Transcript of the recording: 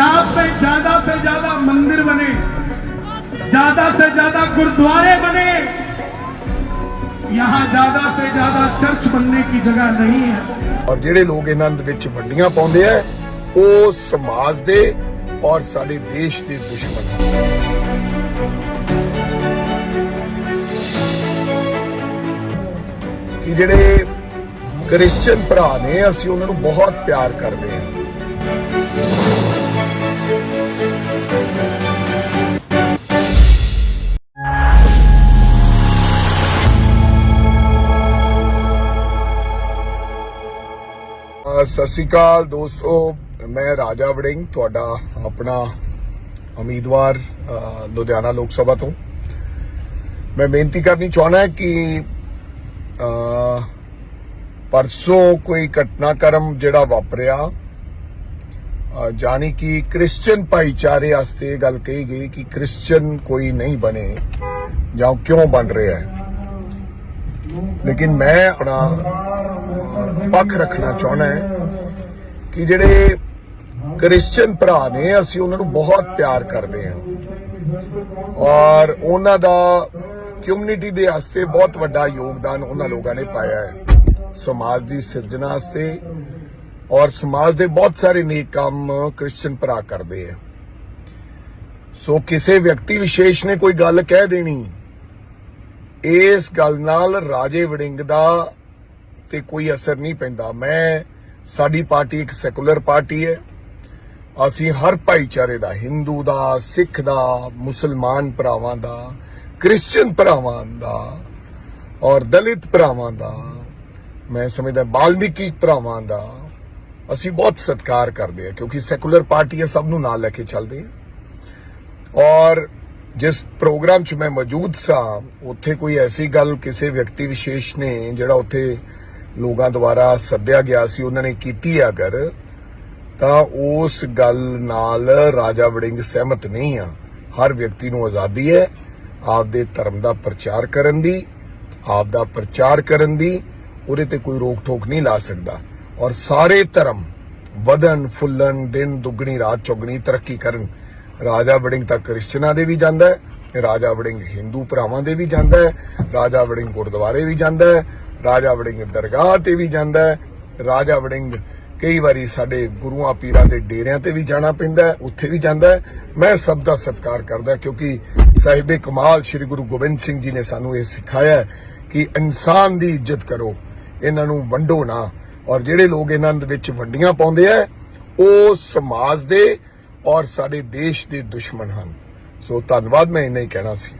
पंजाब में ज्यादा से ज्यादा मंदिर बने ज्यादा से ज्यादा गुरुद्वारे बने यहां ज्यादा से ज्यादा चर्च बनने की जगह नहीं है ਔਰ ਜਿਹੜੇ ਲੋਕ ਇਹਨਾਂ ਦੇ ਵਿੱਚ ਵੰਡੀਆਂ ਪਾਉਂਦੇ ਆ ਉਹ ਸਮਾਜ ਦੇ ਔਰ ਸਾਡੇ ਦੇਸ਼ ਦੇ ਦੁਸ਼ਮਣ ਹਨ ਕਿ ਜਿਹੜੇ ਕ੍ਰਿਸਚੀਅਨ ਭਰਾ ਨੇ ਅਸੀਂ ਉਹਨਾਂ ਨੂੰ ਬਹੁਤ ਪਿਆਰ ਕਰਦੇ ਹਾਂ ਸਤਿ ਸ਼੍ਰੀ ਅਕਾਲ ਦੋਸਤੋ ਮੈਂ ਰਾਜਾ ਵੜਿੰਗ ਤੁਹਾਡਾ ਆਪਣਾ ਉਮੀਦਵਾਰ ਅ, ਲੁਧਿਆਣਾ ਲੋਕ ਸਭਾ ਤੋਂ। ਮੈਂ ਬੇਨਤੀ ਕਰਨੀ ਚਾਹਣਾ ਕਿ ਅ, ਪਰਸੋਂ ਕੋਈ ਘਟਨਾਕ੍ਰਮ ਜਿਹੜਾ ਵਾਪਰਿਆ ਅ, ਜਾਣੀ ਕਿ ਕ੍ਰਿਸਚੀਅਨ ਭਾਈਚਾਰੇ ਵਾਸਤੇ ਇਹ ਗੱਲ ਕਹੀ ਗਈ ਕਿ ਕ੍ਰਿਸਚੀਅਨ ਕੋਈ ਨਹੀਂ ਬਣੇ ਜਾਂ ਕਿਉਂ ਬਣ ਰਿਹਾ ਹੈ। ਲੇਕਿਨ ਮੈਂ ਆਪਣਾ ਪੱਖ ਰੱਖਣਾ ਚਾਹਣਾ ਹੈ ਕਿ ਜਿਹੜੇ ਕ੍ਰਿਸਚੀਅਨ ਭਰਾ ਨੇ, ਅਸੀਂ ਉਹਨਾਂ ਨੂੰ ਬਹੁਤ ਪਿਆਰ ਕਰਦੇ ਹਾਂ। ਔਰ ਉਹਨਾਂ ਦਾ ਕਮਿਊਨਿਟੀ ਦੇ ਵਾਸਤੇ ਬਹੁਤ ਵੱਡਾ ਯੋਗਦਾਨ ਉਹਨਾਂ ਲੋਕਾਂ ਨੇ ਪਾਇਆ ਹੈ। ਸਮਾਜ ਦੀ ਸਿਰਜਣਾ ਵਾਸਤੇ ਔਰ ਸਮਾਜ ਦੇ ਬਹੁਤ ਸਾਰੇ ਨੇਕ ਕੰਮ ਕ੍ਰਿਸਚੀਅਨ ਭਰਾ ਕਰਦੇ ਆ। ਸੋ ਕਿਸੇ ਵਿਅਕਤੀ ਵਿਸ਼ੇਸ਼ ਨੇ ਕੋਈ ਗੱਲ ਕਹਿ ਦੇਣੀ, ਇਸ ਗੱਲ ਨਾਲ ਰਾਜੇ ਵੜਿੰਗ ਦਾ ਤੇ ਕੋਈ ਅਸਰ ਨਹੀਂ ਪੈਂਦਾ। ਮੈਂ, ਸਾਡੀ ਪਾਰਟੀ ਇੱਕ ਸੈਕੂਲਰ ਪਾਰਟੀ ਹੈ। ਅਸੀਂ ਹਰ ਭਾਈਚਾਰੇ ਦਾ, ਹਿੰਦੂ ਦਾ, ਸਿੱਖ ਦਾ, ਮੁਸਲਮਾਨ ਭਰਾਵਾਂ ਦਾ ਕ੍ਰਿਸਚੀਅਨ ਭਰਾਵਾਂ ਦਾ ਔਰ ਦਲਿਤ ਭਰਾਵਾਂ ਦਾ, ਮੈਂ ਸਮਝਦਾ ਬਾਲਮੀਕੀ ਭਰਾਵਾਂ ਦਾ, ਅਸੀਂ ਬਹੁਤ ਸਤਿਕਾਰ ਕਰਦੇ ਹਾਂ ਕਿਉਂਕਿ ਸੈਕੂਲਰ ਪਾਰਟੀ ਹੈ, ਸਭ ਨੂੰ ਨਾਲ ਲੈ ਕੇ ਚੱਲਦੇ ਹਾਂ। ਔਰ ਜਿਸ ਪ੍ਰੋਗਰਾਮ 'ਚ ਮੈਂ ਮੌਜੂਦ ਸਾਂ, ਉੱਥੇ ਕੋਈ ਐਸੀ ਗੱਲ ਕਿਸੇ ਵਿਅਕਤੀ ਵਿਸ਼ੇਸ਼ ਨੇ ਜਿਹੜਾ ਉੱਥੇ ਲੋਕਾਂ ਦੁਆਰਾ ਸੱਦਿਆ ਗਿਆ ਸੀ, ਉਹਨਾਂ ਨੇ ਕੀਤੀ ਹੈ ਅਗਰ, ਤਾਂ ਉਸ ਗੱਲ ਨਾਲ ਰਾਜਾ ਵੜਿੰਗ ਸਹਿਮਤ ਨਹੀਂ ਆ। ਹਰ ਵਿਅਕਤੀ ਨੂੰ ਆਜ਼ਾਦੀ ਹੈ, ਆਪਦੇ ਧਰਮ ਦਾ ਪ੍ਰਚਾਰ ਕਰਨ ਦੀ ਆਪ ਦਾ ਪ੍ਰਚਾਰ ਕਰਨ ਦੀ, ਉਹਦੇ ਤੇ ਕੋਈ ਰੋਕ ਠੋਕ ਨਹੀਂ ਲਾ ਸਕਦਾ। ਔਰ ਸਾਰੇ ਧਰਮ ਵਧਨ ਫੁੱਲਣ, ਦਿਨ, ਦੁੱਗਣੀ, ਰਾਤ, ਚੌਗਣੀ, ਤਰੱਕੀ ਕਰਨ, ਰਾਜਾ ਵੜਿੰਗ ਤਾਂ ਕ੍ਰਿਸਚਨਾਂ ਦੇ ਵੀ ਜਾਂਦਾ ਹੈ, ਰਾਜਾ ਵੜਿੰਗ ਹਿੰਦੂ ਭਰਾਵਾਂ ਦੇ ਵੀ ਜਾਂਦਾ ਹੈ, ਰਾਜਾ ਵੜਿੰਗ ਗੁਰਦੁਆਰੇ ਵੀ ਜਾਂਦਾ ਹੈ ਰਾਜਾ ਵੜਿੰਗ ਦਰਗਾਹ ਤੇ ਵੀ ਜਾਂਦਾ ਹੈ। ਰਾਜਾ ਵੜਿੰਗ ਕਈ ਵਾਰੀ ਸਾਡੇ ਗੁਰੂਆਂ ਪੀਰਾਂ ਦੇ ਡੇਰਿਆਂ ਤੇ ਵੀ ਜਾਣਾ ਪੈਂਦਾ ਉੱਥੇ ਵੀ ਜਾਂਦਾ ਮੈਂ ਸਭ ਦਾ ਸਤਿਕਾਰ ਕਰਦਾ ਕਿਉਂਕਿ ਸਾਹਿਬੇ ਕਮਾਲ ਸ੍ਰੀ ਗੁਰੂ ਗੋਬਿੰਦ ਸਿੰਘ ਜੀ ਨੇ ਸਾਨੂੰ ਇਹ ਸਿਖਾਇਆ ਕਿ ਇਨਸਾਨ ਦੀ ਇੱਜ਼ਤ ਕਰੋ, ਇਹਨਾਂ ਨੂੰ ਵੰਡੋ ਨਾ। ਔਰ ਜਿਹੜੇ ਲੋਕ ਇਹਨਾਂ ਦੇ ਵਿੱਚ ਵੰਡੀਆਂ ਪਾਉਂਦੇ ਆ, ਉਹ ਸਮਾਜ ਦੇ ਔਰ ਸਾਡੇ ਦੇਸ਼ ਦੇ ਦੁਸ਼ਮਣ ਹਨ। ਸੋ ਧੰਨਵਾਦ, ਮੈਂ ਇਹਨਾਂ ਹੀ ਕਹਿਣਾ ਸੀ।